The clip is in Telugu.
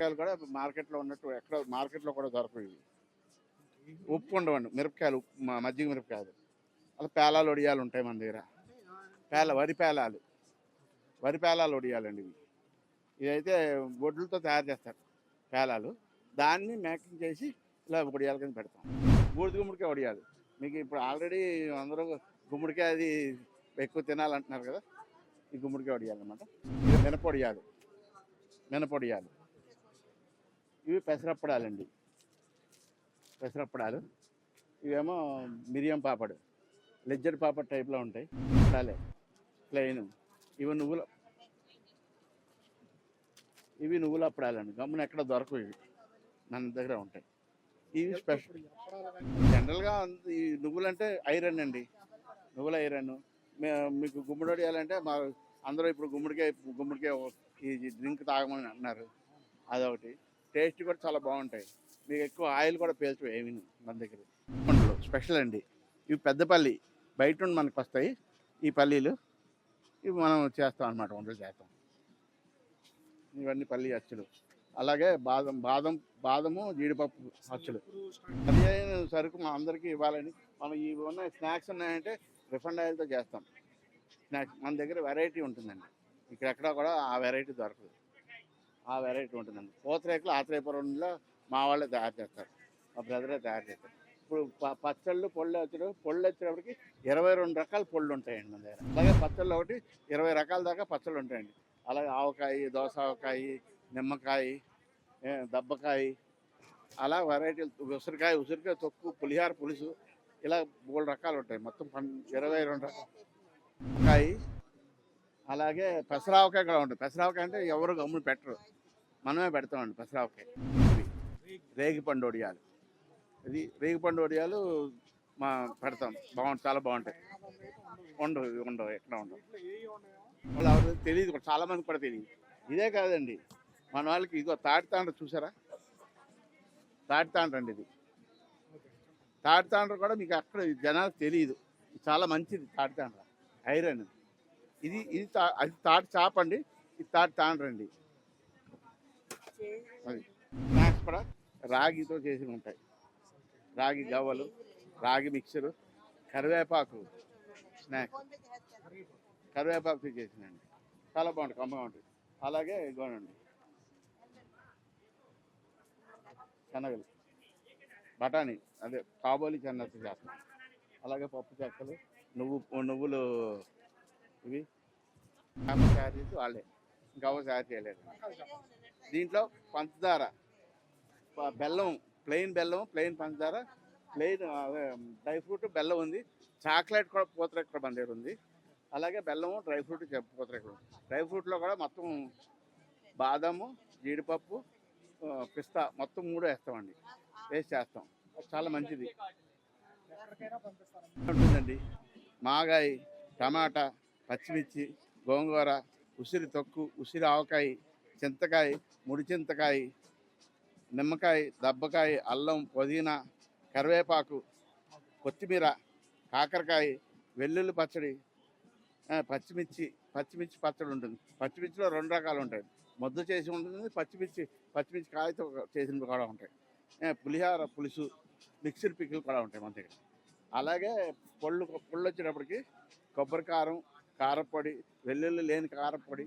మిరపకాయలు కూడా మార్కెట్లో ఉన్నట్టు ఎక్కడ మార్కెట్లో కూడా దొరకవు ఇవి. ఉప్పు ఉండవండి. మిరపకాయలు ఉప్పు, మజ్జిగ మిరపకాయలు. అలా పేలాలు ఒడియాలు ఉంటాయి మన దగ్గర. పేల వరి పేలాలు. వరి పేలాలు ఒడియాలండి ఇవి. ఇదైతే బొడ్లతో తయారు చేస్తారు పేలాలు. దాన్ని మేకింగ్ చేసి ఇలా ఒడియాల కింద పెడతాం. బూడిద గుమ్మడికాయ ఒడియాలు. మీకు ఇప్పుడు ఆల్రెడీ అందరూ గుమ్మడికాయ అది ఎక్కువ తినాలంటున్నారు కదా. ఈ గుమ్మడికాయ ఒడియాలన్నమాట మినపొడియాలు మినపొడియాలు ఇవి పెసరప్పడాలండి. పెసరప్పడాలు. ఇవేమో మిరియం పాపడు లెజ్జర్ పాపడ్ టైప్లో ఉంటాయి. అప్పుడాలే ప్లెయిన్ ఇవి నువ్వుల ఇవి నువ్వుల అప్పడాలండి గమ్మున ఎక్కడ దొరకవు ఇవి. మన దగ్గర ఉంటాయి. ఇవి స్పెషల్ జనరల్గా ఈ నువ్వులంటే ఐరన్ అండి. నువ్వుల ఐరన్. మీకు గుమ్మడి వేయాలంటే మా అందరూ ఇప్పుడు గుమ్మడికాయ గుమ్మడికాయ ఈ డ్రింక్ తాగమని అన్నారు. అదొకటి. టేస్ట్ కూడా చాలా బాగుంటాయి. మీకు ఎక్కువ ఆయిల్ కూడా పేల్చు ఏమి మన దగ్గర. పండ్లు స్పెషల్ అండి. ఇవి పెద్ద పల్లి. బయట నుండి మనకు వస్తాయి. ఈ పల్లీలు ఇవి మనం చేస్తాం అనమాట వంటలు చేస్తాం. ఇవన్నీ పల్లి అచ్చులు. అలాగే బాదం బాదం బాదము జీడిపప్పు అచ్చులు. అది అయిన సరుకు మా అందరికీ ఇవ్వాలని మనం ఇవి ఉన్న స్నాక్స్ ఉన్నాయంటే రిఫండ్ ఆయిల్తో చేస్తాం. స్నాక్స్ మన దగ్గర వెరైటీ ఉంటుందండి. ఇక్కడెక్కడ కూడా ఆ వెరైటీ దొరకదు. ఆ వెరైటీ ఉంటుందండి. పూతరేకులు ఆత్రేయపురంలో మా వాళ్ళే తయారు చేస్తారు. మా బ్రదరే తయారు చేస్తారు. ఇప్పుడు ప- పచ్చళ్ళు పళ్ళు వచ్చిన పొళ్ళు వచ్చేటప్పటికి ఇరవై రెండు రకాల పొళ్ళు ఉంటాయండి మన దగ్గర. అలాగే పచ్చళ్ళు ఒకటి ఇరవై రకాల దాకా పచ్చళ్ళు ఉంటాయండి. అలాగే ఆవకాయ దోస ఆవకాయ నిమ్మకాయ దబ్బకాయ అలా వెరైటీలు ఉసిరికాయ ఉసిరికాయ తొక్కు పులిహార పులుసు ఇలా మూడు రకాలు ఉంటాయి. మొత్తం పన్ ఇరవై రెండు రకాలు. కాయ అలాగే పెసరావకాయ కూడా ఉంటుంది. పెసరావకాయ అంటే ఎవరు గమ్మున పెట్టరు. మనమే పెడతామండి పెసరావకాయ. రేగిపండు ఒడియాలు. వడియాలు ఇది రేగిపండు ఒడియాలు వడియాలు మా పెడతాం. బాగుంటుంది చాలా బాగుంటాయి. ఉండవు ఇవి ఉండవు ఎక్కడ ఉండవు. వాళ్ళు ఎవరు తెలియదు చాలా మంది కూడా తెలియదు ఇదే కాదండి. మన వాళ్ళకి ఇదిగో తాడుతాండ్ర చూసారా? తాటి అండి ఇది. తాడుతాండ్ర కూడా మీకు అక్కడ జనాలకు తెలియదు చాలా మంచిది తాడుతాండ్ర ఐరన్. ఇది ఇది తా- అది తాటి చాప అండి. ఇది తాటి తాండ్రండి అది. స్నాక్స్ కూడా రాగితో చేసి ఉంటాయి. రాగి గవ్వలు రాగి మిక్చరు కరివేపాకు స్నాక్స్. కరివేపాకు చేసినండి చాలా బాగుంటుంది కమ్మగా ఉంటుంది అలాగే ఇదిగోనండి. శనగలు. బఠానీ అదే కాబోలి చెన్నత్తు చేస్తాం అలాగే పప్పు చెక్కలు నువ్వు నువ్వులు ఇవి. తయారు చేసి వాళ్ళే. గవ్వ తయారు చేయలేదు. దీంట్లో పంచదార బెల్లం ప్లెయిన్ బెల్లం ప్లెయిన్ పంచదార ప్లెయిన్ డ్రై ఫ్రూట్ బెల్లం ఉంది. చాక్లెట్ కూడా పూతరేకుడు మన దగ్గర ఉంది. అలాగే బెల్లము డ్రై ఫ్రూట్ పూతరేకుడు డ్రై ఫ్రూట్లో కూడా మొత్తం బాదము జీడిపప్పు పిస్తా మొత్తం మూడు వేస్తామండి. వేసి చేస్తాం. చాలా మంచిది. ఉంటుందండి. మాగాయ టమాటా పచ్చిమిర్చి గోంగూర ఉసిరి తొక్కు ఉసిరి ఆవకాయ చింతకాయ ముడి చింతకాయ నిమ్మకాయ దబ్బకాయ అల్లం పుదీనా కరివేపాకు కొత్తిమీర కాకరకాయ వెల్లుల్లి పచ్చడి పచ్చిమిర్చి పచ్చిమిర్చి పచ్చడి ఉంటుంది. పచ్చిమిర్చిలో రెండు రకాలు ఉంటాయి. మొద్దు చేసి ఉంటుంది పచ్చిమిర్చి పచ్చిమిర్చి కాయతో చేసినవి కూడా ఉంటాయి. పులిహార పులుసు మిక్సర్ పిక్కులు కూడా ఉంటాయి మన దగ్గర. అలాగే పొళ్ళు పళ్ళు వచ్చేటప్పటికి కొబ్బరి కారం కారపొడి వెల్లుల్లి లేని కారపొడి